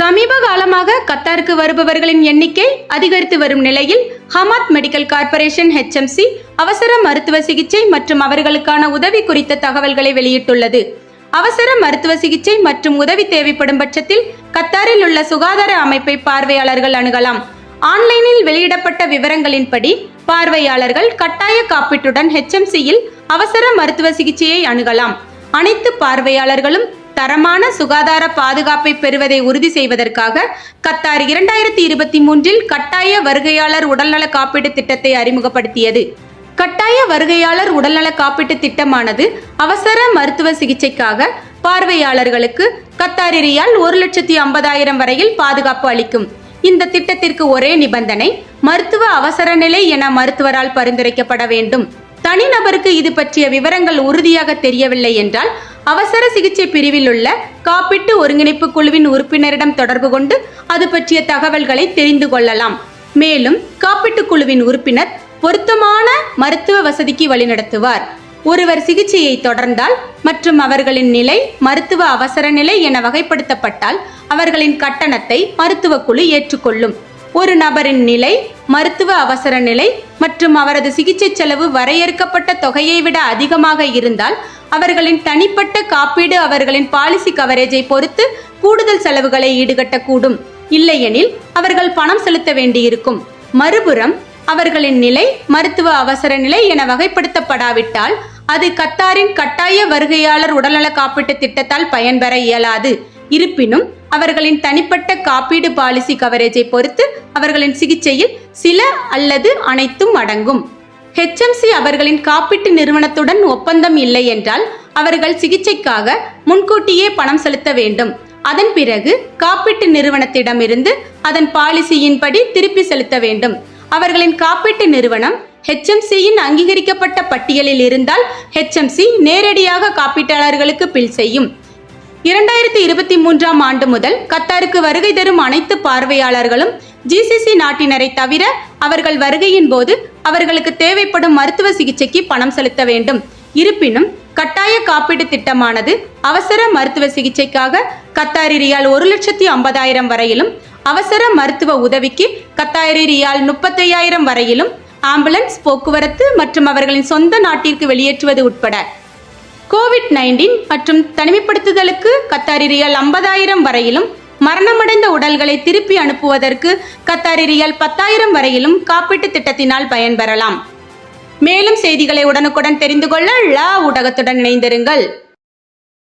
சமீப காலமாக கத்தாருக்கு வருபவர்களின் எண்ணிக்கை அதிகரித்து வரும் நிலையில் ஹமாத் மெடிக்கல் கார்ப்பரேஷன் ஹெச்எம்சி அவசர மருத்துவ சிகிச்சை மற்றும் அவர்களுக்கான உதவி குறித்த தகவல்களை வெளியிட்டுள்ளது. அவசர மருத்துவ சிகிச்சை மற்றும் உதவி தேவைப்படும் பட்சத்தில் கத்தாரில் உள்ள சுகாதார அமைப்பை பார்வையாளர்கள் அணுகலாம். ஆன்லைனில் வெளியிடப்பட்ட விவரங்களின்படி பார்வையாளர்கள் கட்டாய காப்பீட்டுடன் ஹெச்எம்சியில் அவசர மருத்துவ சிகிச்சையை அணுகலாம். அனைத்து பார்வையாளர்களும் தரமான சுகாதார பாதுகாப்பை பெறுவதை உறுதி செய்வதற்காக கத்தார் இரண்டாயிரத்தி இருபத்தி மூன்றில் கட்டாய வருகையாளர் உடல்நல காப்பீடு திட்டத்தை அறிமுகப்படுத்தியது. கட்டாய வருகையாளர் உடல்நல காப்பீட்டு திட்டமானது அவசர மருத்துவ சிகிச்சைக்காக பார்வையாளர்களுக்கு கத்தாரி ரியால் ஒரு லட்சத்தி ஐம்பதாயிரம் வரையில் பாதுகாப்பு அளிக்கும். இந்த திட்டத்திற்கு ஒரே நிபந்தனை மருத்துவ அவசர நிலை என மருத்துவரால் பரிந்துரைக்கப்பட வேண்டும். தனிநபருக்கு இது பற்றிய விவரங்கள் உறுதியாக தெரியவில்லை என்றால் அவசர சிகிச்சை பிரிவில் உள்ள காப்பீட்டு ஒருங்கிணைப்பு குழுவின் உறுப்பினரிடம் தொடர்பு கொண்டு அது பற்றிய தகவல்களை தெரிந்து கொள்ளலாம். மேலும் காப்பீட்டு குழுவின் உறுப்பினர் பொருத்தமான மருத்துவ வசதிக்கு வழிநடத்துவார். ஒருவர் சிகிச்சையை தொடர்ந்தால் மற்றும் அவர்களின் நிலை மருத்துவ அவசர நிலை என வகைப்படுத்தப்பட்டால் அவர்களின் கட்டணத்தை மருத்துவ குழு ஏற்றுக்கொள்ளும். ஒரு நபரின் நிலை மருத்துவ அவசர நிலை மற்றும் அவரது சிகிச்சை செலவு வரையறுக்கப்பட்ட தொகையை விட அதிகமாக இருந்தால் அவர்களின் தனிப்பட்ட காப்பீடு அவர்களின் பாலிசி கவரேஜை பொறுத்து கூடுதல் செலவுகளை ஈடுகட்டக்கூடும். இல்லையெனில் அவர்கள் பணம் செலுத்த வேண்டியிருக்கும். மறுபுறம் அவர்களின் நிலை மருத்துவ அவசர நிலை என வகைப்படுத்தப்படாவிட்டால் அது கத்தாரின் கட்டாய வருகையாளர் உடல்நல காப்பீட்டு திட்டத்தால் பயன்பெற இயலாது. இருப்பினும் அவர்களின் தனிப்பட்ட காப்பீடு பாலிசி கவரேஜை பொறுத்து அவர்களின் சிகிச்சையில் சில அல்லது அனைத்தும் அடங்கும். ஹெச்எம்சி அவர்களின் காப்பீட்டு நிறுவனத்துடன் ஒப்பந்தம் இல்லை என்றால் அவர்கள் சிகிச்சைக்காக முன்கூட்டியே பணம் செலுத்த வேண்டும். அதன் பிறகு காப்பீட்டு நிறுவனத்திடமிருந்து அதன் பாலிசியின்படி திருப்பி செலுத்த வேண்டும். அவர்களின் காப்பீட்டு நிறுவனம் ஹெச்எம்சியின் அங்கீகரிக்கப்பட்ட பட்டியலில் இருந்தால் ஹெச்எம்சி நேரடியாக காப்பீட்டாளர்களுக்கு பில் செய்யும். இரண்டாயிரத்தி இருபத்தி மூன்றாம் ஆண்டு முதல் கத்தாருக்கு வருகை தரும் அனைத்து பார்வையாளர்களும் ஜிசிசி நாட்டினரை தவிர அவர்கள் வருகையின் போது அவர்களுக்கு தேவைப்படும் மருத்துவ சிகிச்சைக்கு பணம் செலுத்த வேண்டும். இருப்பினும் கட்டாய காப்பீடு திட்டமானது அவசர மருத்துவ சிகிச்சைக்காக கத்தாரி ரியால் ஒரு லட்சத்தி ஐம்பதாயிரம் வரையிலும் அவசர மருத்துவ உதவிக்கு கத்தாரி ரியால் முப்பத்தையாயிரம் வரையிலும் ஆம்புலன்ஸ் போக்குவரத்து மற்றும் அவர்களின் சொந்த நாட்டிற்கு வெளியேற்றுவது உட்பட கோவிட் நைன்டீன் மற்றும் தனிமைப்படுத்துதலுக்கு கத்தாரி ரியால் ஐம்பதாயிரம் வரையிலும் மரணமடைந்த உடல்களை திருப்பி அனுப்புவதற்கு கத்தாரி ரியால் பத்தாயிரம் வரையிலும் காப்பீட்டு திட்டத்தினால் பயன்பெறலாம் மேலும் செய்திகளை உடனுக்குடன் தெரிந்து கொள்ள லா ஊடகத்துடன் இணைந்திருங்கள்.